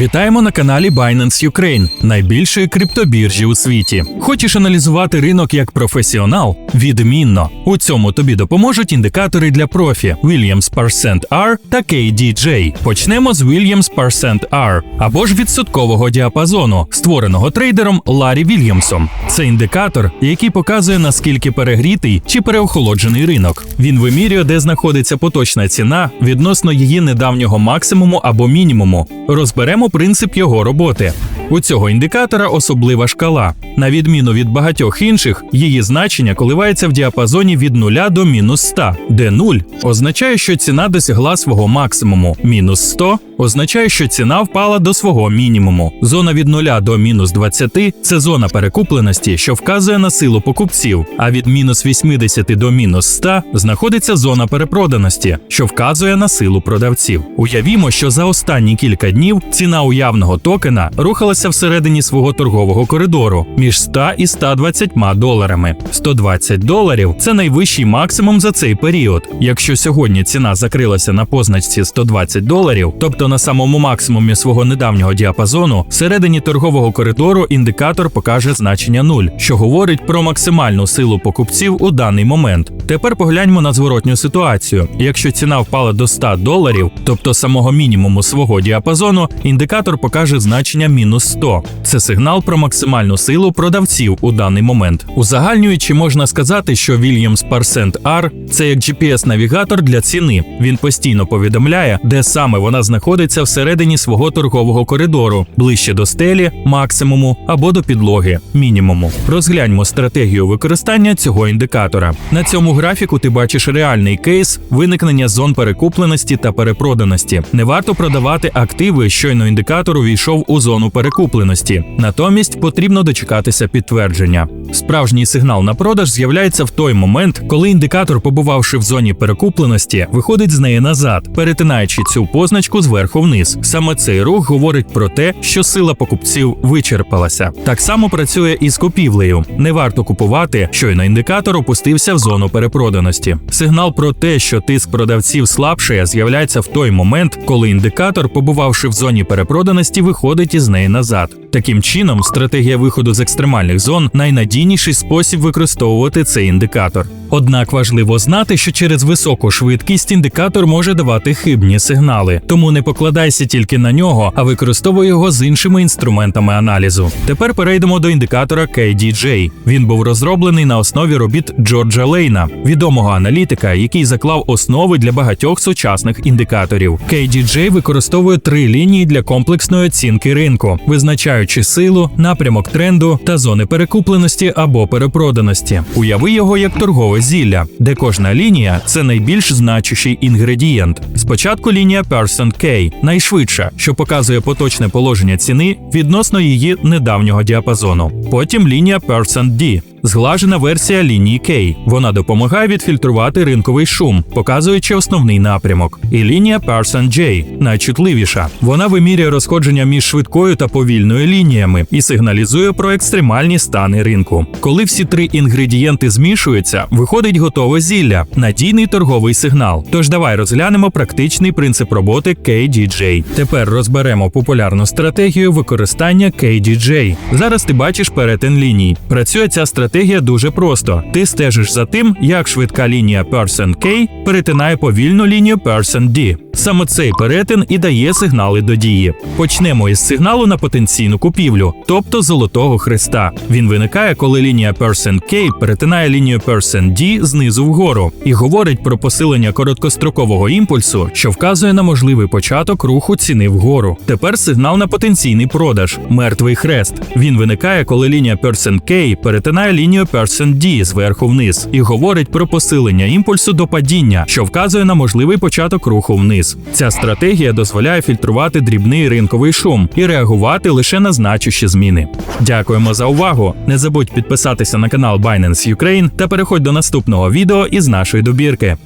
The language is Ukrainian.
Вітаємо на каналі Binance Ukraine, найбільшої криптобіржі у світі. Хочеш аналізувати ринок як професіонал? Відмінно. У цьому тобі допоможуть індикатори для профі Williams Percent R та KDJ. Почнемо з Williams Percent R або ж відсоткового діапазону, створеного трейдером Ларі Вільямсом. Це індикатор, який показує наскільки перегрітий чи переохолоджений ринок. Він вимірює, де знаходиться поточна ціна відносно її недавнього максимуму або мінімуму. Розберемо принцип його роботи. У цього індикатора особлива шкала. На відміну від багатьох інших, її значення коливається в діапазоні від 0 до мінус 100, де 0 означає, що ціна досягла свого максимуму, мінус 100 означає, що ціна впала до свого мінімуму. Зона від 0 до мінус 20 – це зона перекупленості, що вказує на силу покупців, а від мінус 80 до мінус 100 знаходиться зона перепроданості, що вказує на силу продавців. Уявімо, що за останні кілька днів ціна уявного токена рухалася всередині свого торгового коридору між 100 і 120 доларами. 120 доларів це найвищий максимум за цей період. Якщо сьогодні ціна закрилася на позначці 120 доларів, тобто на самому максимумі свого недавнього діапазону, всередині торгового коридору індикатор покаже значення 0, що говорить про максимальну силу покупців у даний момент. Тепер погляньмо на зворотню ситуацію. Якщо ціна впала до 100 доларів, тобто самого мінімуму свого діапазону, індикатор покаже значення мінус 100. Це сигнал про максимальну силу продавців у даний момент. Узагальнюючи, можна сказати, що Williams Percent R – це як GPS-навігатор для ціни. Він постійно повідомляє, де саме вона знаходиться всередині свого торгового коридору, ближче до стелі, максимуму або до підлоги, мінімуму. Розгляньмо стратегію використання цього індикатора. На цьому графіку ти бачиш реальний кейс виникнення зон перекупленості та перепроданості. Не варто продавати активи, щойно індикатор увійшов у зону перекупленості. Натомість потрібно дочекатися підтвердження. Справжній сигнал на продаж з'являється в той момент, коли індикатор, побувавши в зоні перекупленості, виходить з неї назад, перетинаючи цю позначку зверху вниз. Саме цей рух говорить про те, що сила покупців вичерпалася. Так само працює і з купівлею. Не варто купувати, щойно індикатор опустився в зону перепроданості. Сигнал про те, що тиск продавців слабшає, з'являється в той момент, коли індикатор, побувавши в зоні перепроданості, виходить із неї назад. Таким чином, стратегія виходу з екстремальних зон найнадійніший спосіб використовувати цей індикатор. Однак важливо знати, що через високу швидкість індикатор може давати хибні сигнали, тому не покладайся тільки на нього, а використовуй його з іншими інструментами аналізу. Тепер перейдемо до індикатора KDJ. Він був розроблений на основі робіт Джорджа Лейна, відомого аналітика, який заклав основи для багатьох сучасних індикаторів. KDJ використовує три лінії для комплексної оцінки ринку, визначаючи силу, напрямок тренду та зони перекупленості або перепроданості. Уяви його як торгове зілля, де кожна лінія це найбільш значущий інгредієнт. Спочатку лінія Person K, найшвидша, що показує поточне положення ціни відносно її недавнього діапазону. Потім лінія Person D, зглажена версія лінії K. Вона допомагає відфільтрувати ринковий шум, показуючи основний напрямок. І лінія Percent J, найчутливіша. Вона вимірює розходження між швидкою та повільною лініями і сигналізує про екстремальні стани ринку. Коли всі три інгредієнти змішуються, виходить готове зілля, надійний торговий сигнал. Тож давай розглянемо практичний принцип роботи KDJ. Тепер розберемо популярну стратегію використання KDJ. Зараз ти бачиш перетин ліній. Працює ця стратегія дуже просто. Ти стежиш за тим, як швидка лінія Person K перетинає повільну лінію Person D. Саме цей перетин і дає сигнали до дії. Почнемо із сигналу на потенційну купівлю, тобто золотого хреста. Він виникає, коли лінія Person K перетинає лінію Person D знизу вгору і говорить про посилення короткострокового імпульсу, що вказує на можливий початок руху ціни вгору. Тепер сигнал на потенційний продаж мертвий хрест. Він виникає, коли лінія Person K перетинає лінію Person D зверху вниз і говорить про посилення імпульсу до падіння, що вказує на можливий початок руху вниз. Ця стратегія дозволяє фільтрувати дрібний ринковий шум і реагувати лише на значущі зміни. Дякуємо за увагу! Не забудь підписатися на канал Binance Ukraine та переходь до наступного відео із нашої добірки.